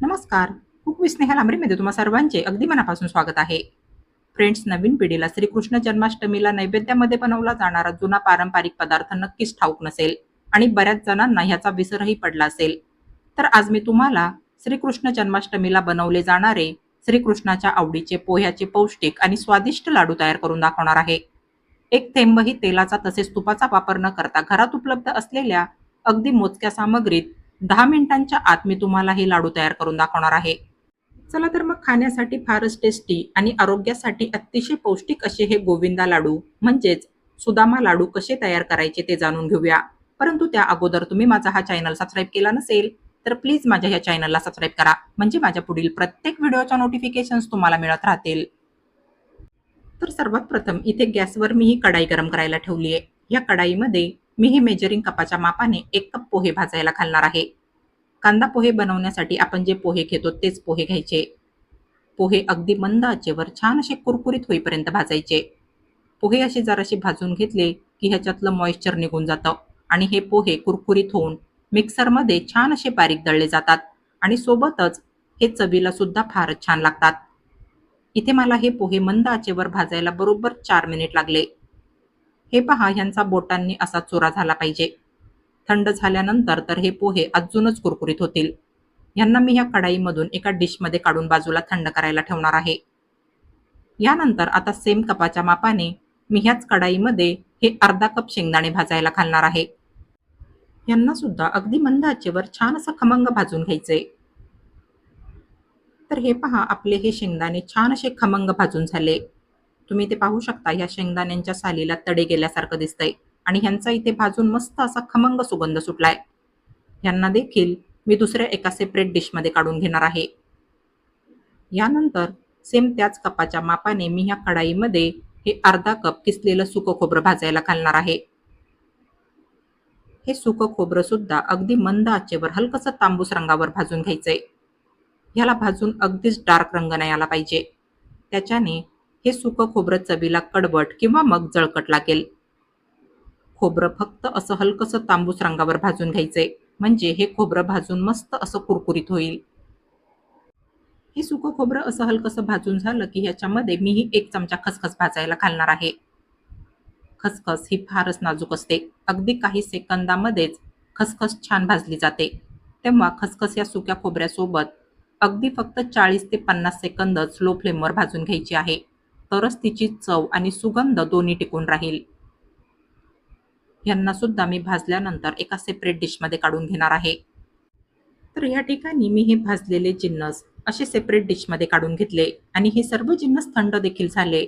नमस्कार. Cook with Sneha लांबरीमध्ये तुम्हा सर्वांचे अगदी मनापासून स्वागत आहे. फ्रेंड्स नवीन पिढीला श्रीकृष्ण जन्माष्टमीला नैवेद्यामध्ये बनवला जाणारा जुना पारंपरिक पदार्थ नक्कीच ठाऊक नसेल आणि बऱ्याच जणांना ह्याचा विसरही पडला असेल. तर आज मी तुम्हाला श्रीकृष्ण जन्माष्टमीला बनवले जाणारे श्रीकृष्णाच्या आवडीचे पोह्याचे पौष्टिक आणि स्वादिष्ट लाडू तयार करून दाखवणार आहे. एक थेंबही तेलाचा तसेच तुपाचा वापर न करता घरात उपलब्ध असलेल्या अगदी मोजक्या सामग्रीत दहा मिनिटांच्या आत मी तुम्हाला हे लाडू तयार करून दाखवणार आहे. चला तर मग खाण्यासाठी फारच टेस्टी आणि आरोग्यासाठी अतिशय पौष्टिक असे हे गोविंदा लाडू म्हणजेच सुदामा लाडू कसे तयार करायचे ते जाणून घेऊया. परंतु त्या अगोदर तुम्ही माझा हा चॅनल सबस्क्राईब केला नसेल तर प्लीज माझ्या या चॅनलला सबस्क्राईब करा म्हणजे माझ्या पुढील प्रत्येक व्हिडिओच्या नोटिफिकेशन्स तुम्हाला मिळत राहतील. तर सर्वात प्रथम इथे गॅसवर मी ही कढाई गरम करायला ठेवली आहे या कढाईमध्ये मी हे मेजरिंग कपाच्या मापाने एक कप पोहे भाजायला घालणार आहे. कांदा पोहे बनवण्यासाठी आपण जे पोहे घेतो तेच पोहे घ्यायचे. पोहे अगदी मंद आचेवर छान असे कुरकुरीत होईपर्यंत भाजायचे. पोहे असे जरासे भाजून घेतले की ह्याच्यातलं मॉइश्चर निघून जातं आणि हे पोहे कुरकुरीत होऊन मिक्सरमध्ये छान असे बारीक दळले जातात आणि सोबतच हे चवीला सुद्धा फारच छान लागतात. इथे मला हे पोहे मंद आचेवर भाजायला बरोबर चार मिनिट लागले. हे पहा ह्यांचा बोटांनी असा चोरा झाला पाहिजे. थंड झाल्यानंतर तर हे पोहे अजूनच कुरकुरीत होतील. यांना मी ह्या कढाईमधून एका डिशमध्ये काढून बाजूला थंड करायला ठेवणार आहे. यानंतर आता सेम कपाच्या मापाने मी ह्याच कढाईमध्ये हे अर्धा कप शेंगदाणे भाजायला घालणार आहे. यांना सुद्धा अगदी मंद आचेवर छान असं खमंग भाजून घ्यायचे तर हे पहा आपले हे शेंगदाणे छान असे खमंग भाजून झाले. तुम्ही ते पाहू शकता या शेंगदाण्यांच्या सालीला तडे गेल्यासारखं दिसतंय. आणि ह्यांचा इथे भाजून मस्त असा खमंग सुगंध सुटलाय. यांना देखील मी दुसऱ्या एका सेपरेट डिशमध्ये काढून घेणार आहे. यानंतर सेम त्याच कपाच्या मापाने मी ह्या कढाईमध्ये हे अर्धा कप किसलेलं सुकं खोबरं भाजायला घालणार आहे. हे सुकं खोबरं सुद्धा अगदी मंद आचेवर हलकसं तांबूस रंगावर भाजून घ्यायचंय. ह्याला भाजून अगदीच डार्क रंग नाही आला पाहिजे. त्याच्याने हे सुकं खोबरं चवीला कडबट किंवा मग जळकट लागेल खोबरं फक्त असं हलकसं तांबूस रंगावर भाजून घ्यायचंय म्हणजे हे खोबरं भाजून मस्त असं कुरकुरीत होईल. हे सुकं खोबरं असं हलकसं भाजून झालं की ह्याच्यामध्ये मीही एक चमचा खसखस भाजायला घालणार आहे. खसखस ही फारच नाजूक असते. अगदी काही सेकंदामध्येच खसखस छान भाजली जाते. तेव्हा खसखस या सुक्या खोबऱ्यासोबत अगदी फक्त चाळीस ते पन्नास सेकंदच लो फ्लेमवर भाजून घ्यायची आहे. तरच तिची चव आणि सुगंध दोन्ही टिकून राहील. यांना सुद्धा मी भाजल्यानंतर एका सेपरेट डिशमध्ये काढून घेणार आहे. तर या ठिकाणी मी हे भाजलेले जिन्नस असे सेपरेट डिशमध्ये काढून घेतले आणि हे सर्व जिन्नस थंड देखील झाले.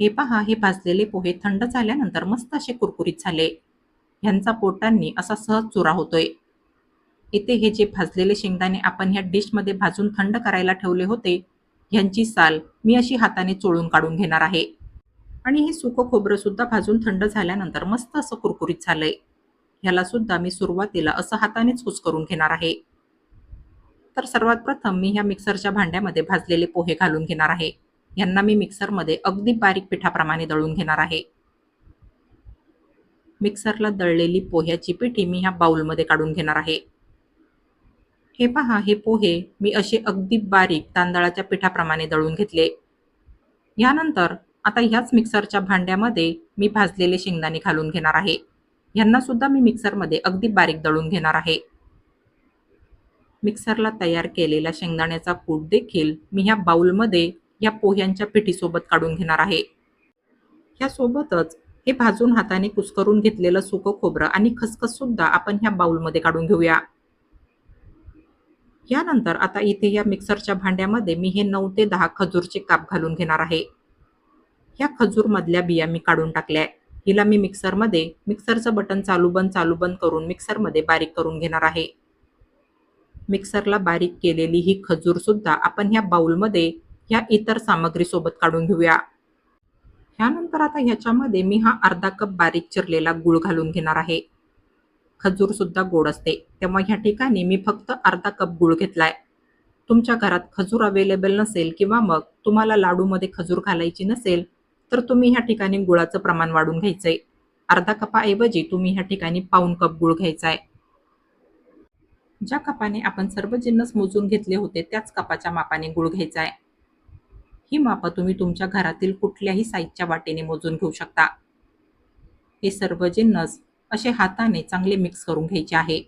हे पहा हे भाजलेले पोहे थंड झाल्यानंतर मस्त असे कुरकुरीत झाले. ह्यांचा पोटांनी असा सहज चुरा होतोय. इथे हे जे भाजलेले शेंगदाणे आपण ह्या डिशमध्ये भाजून थंड करायला ठेवले होते ह्यांची साल मी अशी हाताने चोळून काढून घेणार आहे. आणि हे सुकं खोबरं सुद्धा भाजून थंड झाल्यानंतर मस्त असं कुरकुरीत झालंय. ह्याला सुद्धा मी सुरुवातीला असं हातानेच करून घेणार आहे. तर सर्वात प्रथम मी ह्या मिक्सरच्या भांड्यामध्ये भाजलेले पोहे घालून घेणार आहे. यांना मी मिक्सरमध्ये अगदी बारीक पिठाप्रमाणे दळून घेणार आहे. मिक्सरला दळलेली पोह्याची पिठी मी ह्या बाउलमध्ये काढून घेणार आहे. हे पहा हे पोहे मी असे अगदी बारीक तांदळाच्या पिठाप्रमाणे दळून घेतले. यानंतर आता ह्याच मिक्सरच्या भांड्यामध्ये मी भाजलेले शेंगदाणे घालून घेणार आहे. यांना सुद्धा मी मिक्सरमध्ये अगदी बारीक दळून घेणार आहे. मिक्सरला तयार केलेल्या शेंगदाण्याचा कूट देखील मी ह्या बाउलमध्ये या पोह्यांच्या पिठीसोबत काढून घेणार आहे. ह्यासोबतच हे भाजून हाताने कुस्करून घेतलेलं सुकं खोबरं आणि खसखस सुद्धा आपण ह्या बाउलमध्ये काढून घेऊया. यानंतर आता इथे या मिक्सरच्या भांड्यामध्ये मी हे नऊ ते दहा खजूरचे काप घालून घेणार आहे. ह्या खजूरमधल्या बिया मी काढून टाकल्या हिला मी मिक्सरमध्ये मिक्सरचं बटन चालू बंद चालू बंद करून मिक्सरमध्ये बारीक करून घेणार आहे. मिक्सरला बारीक केलेली ही खजूरसुद्धा आपण ह्या बाउलमध्ये ह्या इतर सामग्रीसोबत काढून घेऊया. ह्यानंतर आता ह्याच्यामध्ये मी हा अर्धा कप बारीक चिरलेला गुळ घालून घेणार आहे. खजूर सुद्धा गोड असते. तेव्हा ह्या ठिकाणी मी फक्त अर्धा कप गुळ घेतलाय. तुमच्या घरात खजूर अवेलेबल नसेल किंवा मग तुम्हाला लाडूमध्ये खजूर घालायची नसेल तर तुम्ही ह्या ठिकाणी गुळाचं प्रमाण वाढून घ्यायचंय. अर्धा कपाऐवजी तुम्ही ह्या ठिकाणी पाऊन कप गुळ घ्यायचा आहे ज्या कपाने आपण सर्व जिन्नस मोजून घेतले होते त्याच कपाच्या मापाने गुळ घ्यायचा आहे ही मापं तुम्ही तुमच्या घरातील कुठल्याही साईजच्या वाटेने मोजून घेऊ शकता. हे सर्व जिन्नस असे हाताने चांगले मिक्स करून घ्यायचे आहे.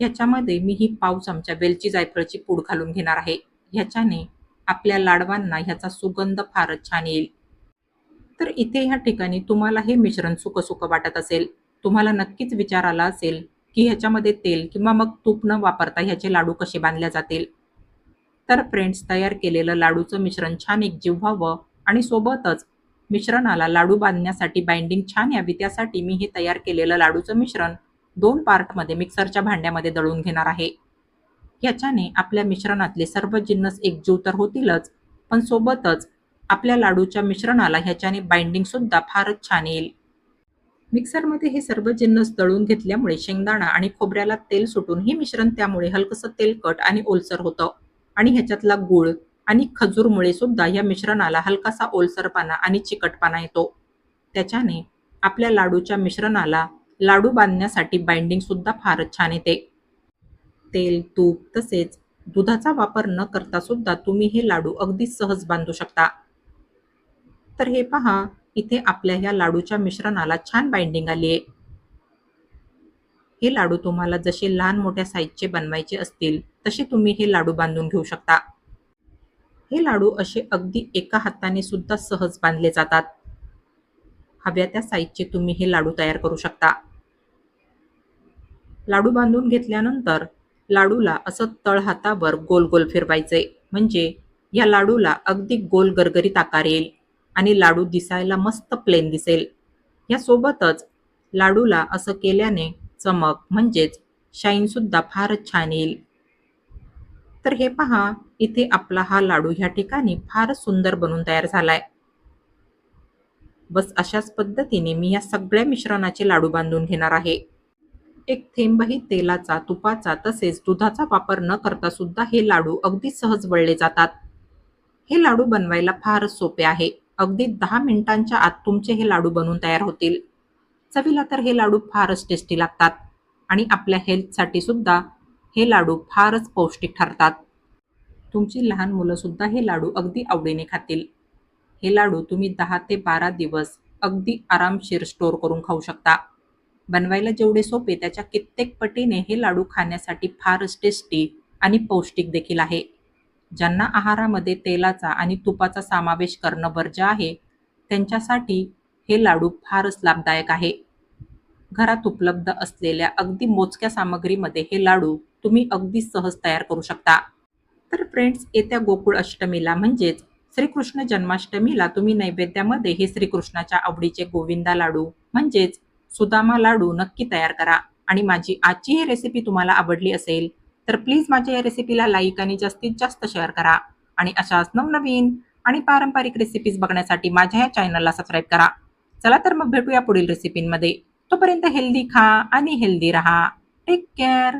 ह्याच्यामध्ये मी ही पाव चमचा वेलची जायफळची पूड घालून घेणार आहे. ह्याच्याने आपल्या लाडवांना ह्याचा सुगंध फारच छान येईल. तर इथे ह्या ठिकाणी तुम्हाला हे मिश्रण सुकं वाटत असेल. तुम्हाला नक्कीच विचार आला असेल की ह्याच्यामध्ये तेल किंवा मग तूप न वापरता ह्याचे लाडू कसे बांधल्या जातील. तर फ्रेंड्स तयार केलेलं लाडूचं मिश्रण छान एक व्हावं आणि सोबतच मिश्रणाला लाडू बांधण्यासाठी बाइंडिंग छान यावी. त्यासाठी मी हे तयार केलेलं लाडूचं मिश्रण दोन पार्टमध्ये मिक्सरच्या भांड्यामध्ये दळून घेणार आहे. याच्याने आपल्या मिश्रणातले सर्व जिन्नस एकजीव तर होतीलच पण सोबतच आपल्या लाडूच्या मिश्रणाला ह्याच्याने बाइंडिंग सुद्धा फारच छान येईल. मिक्सरमध्ये हे सर्व जिन्नस दळून घेतल्यामुळे शेंगदाणा आणि खोबऱ्याला तेल सुटून हे मिश्रण त्यामुळे हलकसं तेलकट आणि ओलसर होतं आणि ह्याच्यातला गुळ आणि खजूरमुळे सुद्धा या मिश्रणाला हलकासा ओलसरपणा आणि चिकटपणा येतो. त्याच्याने आपल्या लाडूच्या मिश्रणाला लाडू बांधण्यासाठी बाइंडिंग सुद्धा फारच छान येते. तेल तूप तसेच दुधाचा वापर न करता सुद्धा तुम्ही हे लाडू अगदी सहज बांधू शकता. तर हे पहा इथे आपल्या ह्या लाडूच्या मिश्रणाला छान बाइंडिंग आली आहे. हे लाडू तुम्हाला जसे लहान मोठ्या साईजचे बनवायचे असतील तसे तुम्ही हे लाडू बांधून घेऊ शकता. हे लाडू असे अगदी एका हाताने सुद्धा सहज बांधले जातात. हव्या त्या साईजचे तुम्ही हे लाडू तयार करू शकता. लाडू बांधून घेतल्यानंतर लाडूला असं तळहातावर गोल गोल फिरवायचे. म्हणजे या लाडूला अगदी गोल गरगरीत आकार येईल आणि लाडू दिसायला मस्त प्लेन दिसेल. यासोबतच लाडूला असं केल्याने चमक म्हणजेच शाईनसुद्धा फारच छान येईल. तर हे पहा इथे आपला हा लाडू ह्या ठिकाणी फारच सुंदर बनून तयार झालाय. बस अशाच पद्धतीने मी या सगळ्या मिश्रणाचे लाडू बांधून घेणार आहे. एक थेंबही तेलाचा तुपाचा तसेच दुधाचा वापर न करता सुद्धा हे लाडू अगदी सहज वळले जातात. हे लाडू बनवायला फारच सोपे आहे. अगदी दहा मिनिटांच्या आत तुमचे हे लाडू बनवून तयार होतील. चवीला तर हे लाडू फारच टेस्टी लागतात. आणि आपल्या हेल्थसाठी सुद्धा हे लाडू फारच पौष्टिक ठरतात. तुमची लहान मुलंसुद्धा हे लाडू अगदी आवडीने खातील. हे लाडू तुम्ही दहा ते बारा दिवस अगदी आरामशीर स्टोअर करून खाऊ शकता. बनवायला जेवढे सोपे त्याच्या कित्येक पटीने हे लाडू खाण्यासाठी फारच टेस्टी आणि पौष्टिक देखील आहे. ज्यांना आहारामध्ये तेलाचा आणि तुपाचा समावेश करणं वर्ज्य आहे त्यांच्यासाठी हे लाडू फारच लाभदायक आहे. घरात उपलब्ध असलेल्या अगदी मोजक्या सामग्रीमध्ये हे लाडू तुम्ही अगदी सहज तयार करू शकता. तर फ्रेंड्स येत्या गोकुळ अष्टमीला म्हणजेच श्रीकृष्ण जन्माष्टमीला तुम्ही नैवेद्यामध्ये हे श्रीकृष्णाच्या आवडीचे गोविंदा लाडू म्हणजेच सुदामा लाडू नक्की तयार करा. आणि माझी आजची ही रेसिपी तुम्हाला आवडली असेल तर प्लीज माझ्या या रेसिपीला लाईक आणि जास्तीत जास्त शेअर करा. आणि अशाच नवनवीन आणि पारंपरिक रेसिपीज बघण्यासाठी माझ्या या चॅनलला सबस्क्राईब करा. चला तर मग भेटूया पुढील रेसिपींमध्ये तोपर्यंत हेल्दी खा आणि हेल्दी राहा. Take care